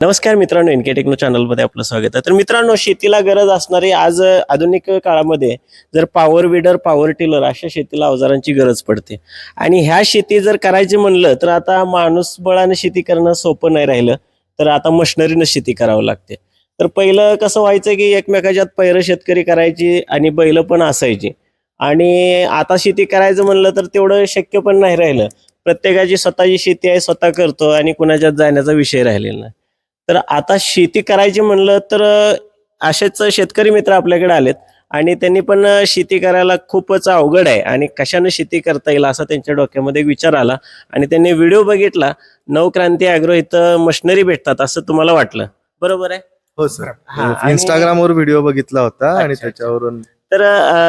नमस्कार मित्रांनो NK techno चॅनलमध्ये आपलं स्वागत आहे. तर मित्रांनो शेतीला गरज असणारी आज आधुनिक काळामध्ये जर पॉवर विडर पॉवर टिलर अशा शेतीला अवजारांची गरज पडते. आणि ह्या शेती जर करायची म्हणलं तर आता माणूसबळानं शेती करणं सोपं नाही राहिलं. तर आता मशिनरीनं शेती करावं लागते. तर पहिलं कसं व्हायचं की एकमेकाच्यात पैरं शेतकरी करायची आणि बैलं पण असायची. आणि आता शेती करायचं म्हणलं तर तेवढं शक्य पण नाही राहिलं. प्रत्येकाची स्वतःची शेती आहे स्वतः करतो आणि कुणाच्यात जाण्याचा विषय राहिलेला नाही. तर आता शेती करायची म्हणलं तर असेच शेतकरी मित्र आपल्याकडे आलेत आणि त्यांनी पण शेती करायला खूपच अवघड आहे आणि कशानं शेती करता येईल असा त्यांच्या डोक्यामध्ये विचार आला आणि त्यांनी व्हिडिओ बघितला नवक्रांती अॅग्रो इथं मशिनरी भेटतात असं तुम्हाला वाटलं. बरोबर आहे? हो सर. हा, इंस्टाग्रामवर व्हिडिओ बघितला होता आणि. त्याच्यावरून तर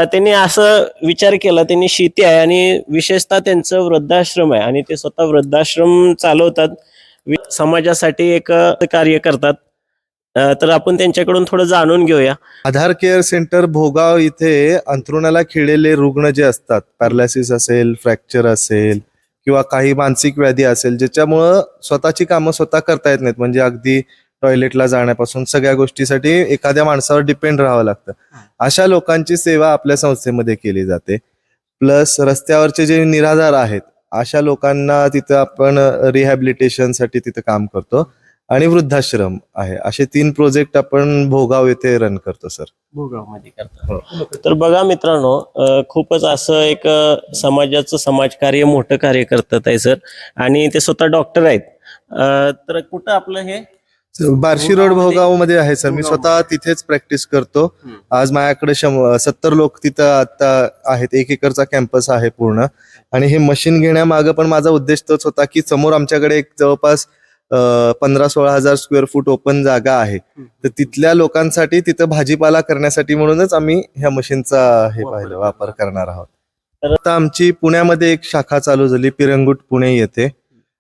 त्यांनी असं विचार केला त्यांनी शेती आहे आणि विशेषतः त्यांचं वृद्धाश्रम आहे आणि ते स्वतः वृद्धाश्रम चालवतात. समाजासाठी एक कार्य करतात. तर आपण त्यांच्याकडून थोडं जाणून घेऊया. आधार केअर सेंटर भोगाव इथे अंथरुणाला खिळलेले रुग्ण जे असतात पॅरालिसिस असेल फ्रॅक्चर असेल किंवा काही मानसिक व्याधी असेल ज्याच्यामुळं स्वतःची कामं स्वतः करता येत नाहीत. म्हणजे अगदी टॉयलेटला जाण्यापासून सगळ्या गोष्टीसाठी एखाद्या माणसावर डिपेंड राहावं लागतं. अशा लोकांची सेवा आपल्या संस्थेमध्ये केली जाते. प्लस रस्त्यावरचे जे निराधार आहेत अशा लोकांना तिथं आपण रिहॅबिलिटेशनसाठी तिथं काम करतो. आणि वृद्धाश्रम आहे. असे तीन प्रोजेक्ट आपण भोगाव येथे रन करतो सर भूगावमध्ये करतात तर बघा मित्रांनो खूपच असं एक समाजाचं समाजकार्य मोठं कार्य करतात आहे सर आणि ते स्वतः डॉक्टर आहेत. तर कुठं आपलं हे? बार्शी रोड भोगावमध्ये- भोगावमध्ये आहे सर. मी स्वतः तिथेच प्रॅक्टिस करतो. आज माझ्याकडे सत्तर लोक तिथं आता आहेत. एक एकरचा कॅम्पस आहे पूर्ण. आणि हे मशीन घेण्यामागं पण माझा उद्देश तोच होता की समोर आमच्याकडे एक जवळपास पंधरा सोळा हजार स्क्वेअर फूट ओपन जागा आहे. तर तिथल्या लोकांसाठी तिथं भाजीपाला करण्यासाठी म्हणूनच आम्ही ह्या मशीनचा हे पाहिलं. वापर करणार आहोत. तर- आता आमची पुण्यामध्ये एक शाखा चालू झाली पिरंगुट पुणे येथे.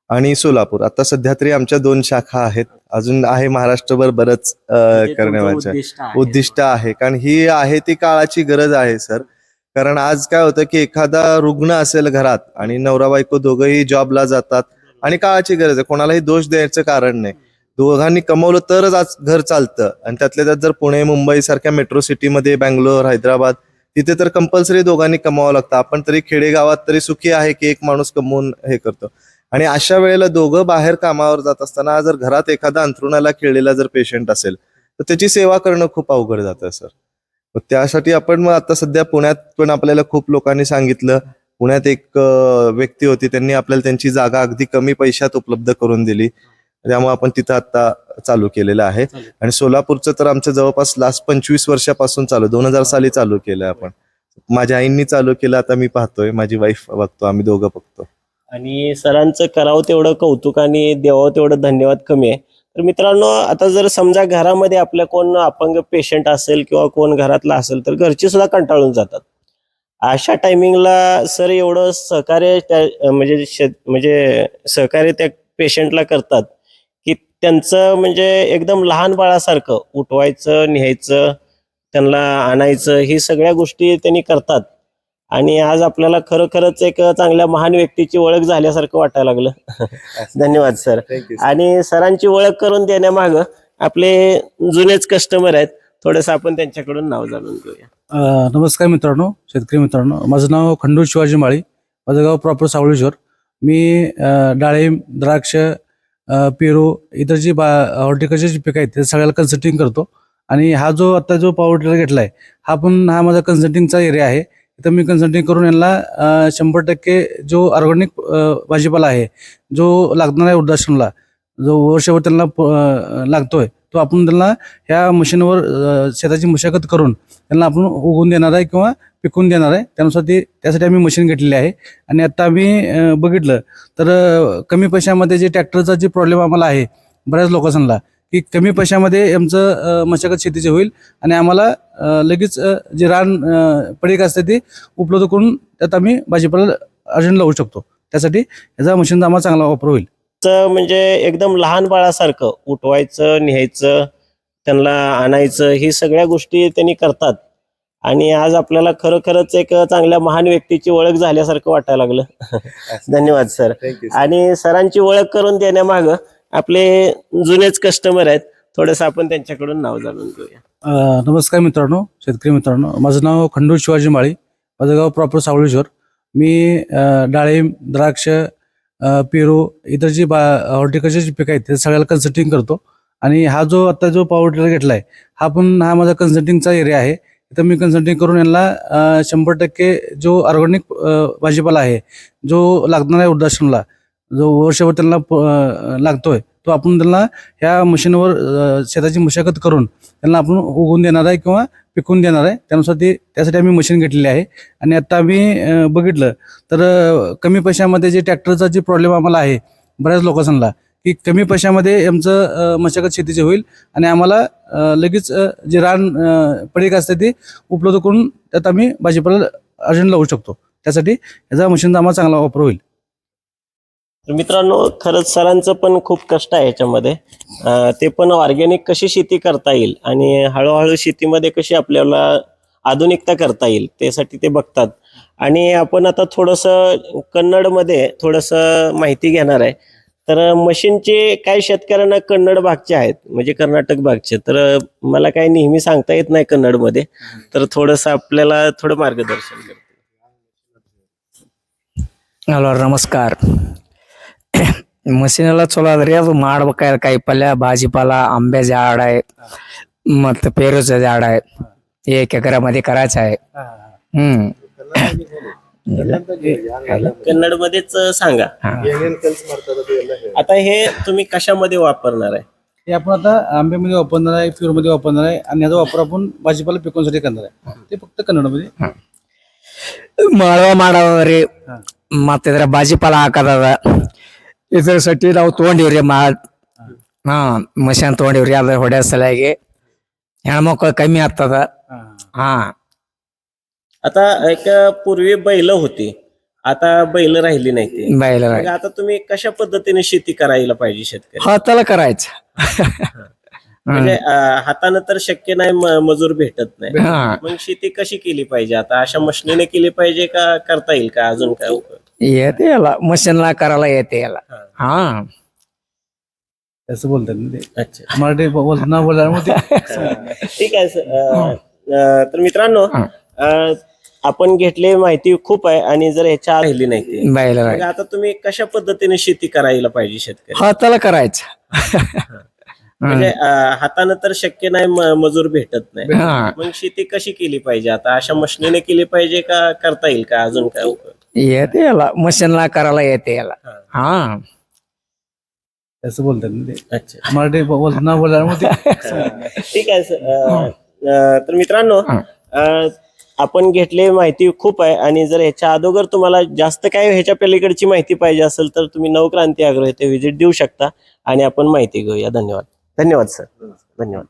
आणि सोलापूर. आता सध्या तरी आमच्या दोन शाखा आहेत. अजून आहे महाराष्ट्रभर बरंच म्हणजे करण्याचं उद्दिष्ट आहे. उद्दिष्ट आहे. कारण ही आहे ती काळाची गरज आहे सर. कारण आज काय होतं की एखादा रुग्ण असेल घरात आणि नवरा बायको दोघंही जॉबला जातात आणि काळाची गरज आहे. कोणालाही दोष द्यायचं कारण नाही. दोघांनी कमवलं तरच आज घर चालतं. आणि त्यातल्या त्यात जर पुणे मुंबई सारख्या मेट्रो सिटीमध्ये बँगलोर हैदराबाद तिथे तर कंपल्सरी दोघांनी कमावं लागतं. आपण तरी खेडेगावात तरी सुखी आहे की एक माणूस कमवून हे करतो. आणि अशा वेळेला दोघं बाहेर कामावर जात असताना जर घरात एखादा अंथरुणाला खेळलेला जर पेशंट असेल तर त्याची सेवा करणं खूप अवघड जातं सर त्यासाठी आपण मग आता सध्या पुण्यात पण आपल्याला खूप लोकांनी सांगितलं. पुण्यात एक व्यक्ती होती त्यांनी आपल्याला त्यांची जागा अगदी कमी पैशात उपलब्ध करून दिली. त्यामुळे आपण तिथं आता चालू केलेलं आहे. आणि सोलापूरचं तर आमचं जवळपास लास्ट पंचवीस वर्षापासून चालू दोन हजार साली चालू केलं आपण. माझ्या आईंनी चालू केलं आता मी पाहतोय. माझी वाईफ बघतो आम्ही दोघं बघतो. आणि सरांचं करावं तेवढं कौतुक आणि देवावं तेवढं धन्यवाद कमी आहे. तर मित्रांनो आता जर समजा घरामध्ये आपल्या कोण अपंग पेशंट असेल किंवा कोण घरातला असेल तर घरचे सुद्धा कंटाळून जातात. अशा टायमिंगला सर एवढं सहकार्य त्या म्हणजे शेत म्हणजे सहकार्य त्या पेशंटला करतात की त्यांचं म्हणजे एकदम लहान बाळासारखं उठवायचं न्यायचं त्यांना आणायचं ही सगळ्या गोष्टी त्यांनी करतात. आणि आज आपल्याला खरोखरच एक चांगल्या महान व्यक्तीची ओळख झाल्यासारखं वाटायला लागलं. धन्यवाद सर. आणि सरांची ओळख करून देण्यामाग आपले जुनेच कस्टमर आहेत. थोडस आपण त्यांच्याकडून नाव जाणून घेऊया. नमस्कार मित्रांनो शेतकरी मित्रांनो. माझं नाव खंडू शिवाजी माळी. माझं गाव प्रॉपर सावळेश्वर. मी डाळिंब द्राक्ष पेरू इतर जी बा हॉर्टिकल्चरची पिकं आहेत ते सगळ्याला कन्सल्टिंग करतो. आणि हा जो आता जो पॉवर टिलर घेतला आहे हा पण हा माझा कन्सल्टिंगचा एरिया आहे. इथं मी कन्सल्टिंग करून यांना शंभर टक्के जो ऑर्गॅनिक भाजीपाला आहे जो लागणार आहे वृद्धाश्रमला जो वर्षभर त्यांना प- लागतोय तो आपण त्यांना ह्या मशीनवर शेताची मशागत करून त्यांना आपण उगवून देणार आहे किंवा पिकवून देणार आहे. त्यानुसार ती त्यासाठी आम्ही मशीन घेतलेली आहे. आणि आता आम्ही बघितलं तर कमी पैशामध्ये जे ट्रॅक्टरचा जे प्रॉब्लेम आम्हाला आहे बऱ्याच लोकांना की कमी पैशामध्ये आमचं मशागत शेतीचे होईल. आणि आम्हाला लगेच जे रान पडीक असते ते उपलब्ध करून त्यात आम्ही भाजीपाला अर्जंट लावू शकतो. त्यासाठी याचा मशीनचा आम्हाला चांगला वापर होईल. तर म्हणजे एकदम लहान बाळासारखं उठवायचं न्यायचं त्यांना आणायचं ही सगळ्या गोष्टी त्यांनी करतात. आणि आज आपल्याला खरोखरच एक चांगल्या महान व्यक्तीची ओळख झाल्यासारखं वाटायला लागलं. धन्यवाद सर. आणि सरांची ओळख करून देण्यामाग आपले जुनेच कस्टमर आहेत. थोडंसं आपण त्यांच्याकडून नाव जाणून घेऊया. अ, नमस्कार मित्रांनो शेतकरी मित्रांनो. माझं नाव खंडू शिवाजी माळी. माझं गाव प्रॉपर सावळेश्वर मी अ, डाळिंब द्राक्ष अ, पेरू इतर जी बा हॉर्टिकल्चरची पिकं आहेत ते सगळ्याला कन्सल्टिंग करतो. आणि हा जो आता जो पॉवर टिलर घेतला आहे हा पण हा माझा कन्सल्टिंगचा एरिया आहे. इथं मी कन्सल्टिंग करून यांना अ, शंभर टक्के जो ऑर्गॅनिक भाजीपाला आहे जो लागणार आहे वृद्धाश्रमला जो वर्षभर त्यांना प- लागतोय तो आपण त्यांना ह्या मशीनवर शेताची मशागत करून त्यांना आपण उगवून देणार आहे किंवा पिकवून देणार आहे. त्यानुसार ते त्यासाठी आम्ही मशीन घेतलेली आहे. आणि आता आम्ही बघितलं तर कमी पैशामध्ये जे ट्रॅक्टरचा जे प्रॉब्लेम आम्हाला आहे बऱ्याच लोकांना की कमी पैशामध्ये आमचं मशागत शेतीची होईल आणि आम्हाला लगेच जे रान पडीक असते ते उपलब्ध करून त्यात आम्ही भाजीपाला अर्जंट लावू शकतो. त्यासाठी याचा मशीनचा आम्हाला चांगला वापर होईल. तर मित्रांनो खरंच सरांचं पण खूप कष्ट आहे याच्यामध्ये. ते पण ऑर्गॅनिक कशी शेती करता येईल आणि हळूहळू शेतीमध्ये कशी आपल्याला आधुनिकता करता येईल त्यासाठी ते बघतात. आणि आपण आता थोडंसं कन्नडमध्ये थोडंसं माहिती घेणार आहे. तर मशीनचे काय शेतकऱ्यांना कन्नड भागचे आहेत म्हणजे कर्नाटक भागचे तर मला काही नेहमी सांगता येत नाही कन्नडमध्ये. तर थोडंसं आपल्याला थोडं मार्गदर्शन करतो हॅलो नमस्कार. ಮಷೀನ್ ಎಲ್ಲ ಚಲೋ ಅದ್ರಿ ಅದು ಮಾಡ್ಬೇಕಾದ್ರೆ ಕಾಯಿಪಲ್ಯ ಭಾಜಿಪಾಲ आंबे झाड आहे ಮತ್ತು पेरूचं झाड आहे एक एकरामध्ये करायचं आहे हम्म कन्नडमध्येच सांगा आता हे तुम्ही कशामध्ये वापरणार आहे हे आपण आता आंब्यामध्ये वापरणार आहे प्युरमध्ये वापरणार आहे आणि याचा वापर आपण भाजीपाला पिकवण्यासाठी करणार आहे ते फक्त कन्नडमध्ये ಮಾಳವ ಮಾಡವ್ರಿ ಮತ್ತೆ ಇದ್ರ ಭಾಜಿಪಾಲ ಇದರ ನಾವು ತೊಗೊಂಡಿವ್ರಿ ಮಾ ಹಾ ಮಷಾನ್ ತೊಗೊಂಡಿವ್ರಿ ಅದ್ರ ಹೊಡೆಯ ಸಲುವಾಗಿ ಹೆಣ್ಮಕ್ಳು ಕಮ್ಮಿ ಆಗ್ತದ. ಹಾ. आता एक पूर्वी बैल होती आता बैल राहिली नाही ती. बैल मग आता तुम्ही कशा पद्धतीने शेती करायला पाहिजे शेतकरी? हाताला करायचं. म्हणजे हातानं तर शक्य नाही मजूर भेटत नाही. हा. मग शेती कशी केली पाहिजे? आता अशा मशनीने केली पाहिजे का करता येईल का अजून काय? येते याला. मशीनला करायला येते याला. हा. असं बोलतात ना ते. अच्छा. मराठी बोल न बोलल्यामुळे ठीक आहे सर. तर मित्रांनो आपण घेतले माहिती खूप आहे आणि जर ह्याच्या राहिली नाही आता तुम्ही कशा पद्धतीने शेती करायला पाहिजे शेतकरी? हाताला करायचं. म्हणजे अं, हातानं तर शक्य नाही म- मजूर भेटत नाही. हा. मग शेती कशी केली पाहिजे? आता अशा मशनीने केली पाहिजे का करता येईल का? अजून काय उपाय? येते याला. मशीनला करायला येते याला. हा. असं बोलतात ना ते. अच्छा. मराठी बोल न बोलल्यामुळे ठीक आहे सर. अं, अं, तर मित्रांनो अं, आपण घेतले माहिती खूप आहे आणि जर ह्याच्या अगोदर तुम्हाला जास्त काय ह्याच्या पलीकडची माहिती पाहिजे असेल तर तुम्ही नवक्रांती आग्रह येथे व्हिजिट देऊ शकता आणि आपण माहिती घेऊया. धन्यवाद. धन्यवाद सर. धन्यवाद.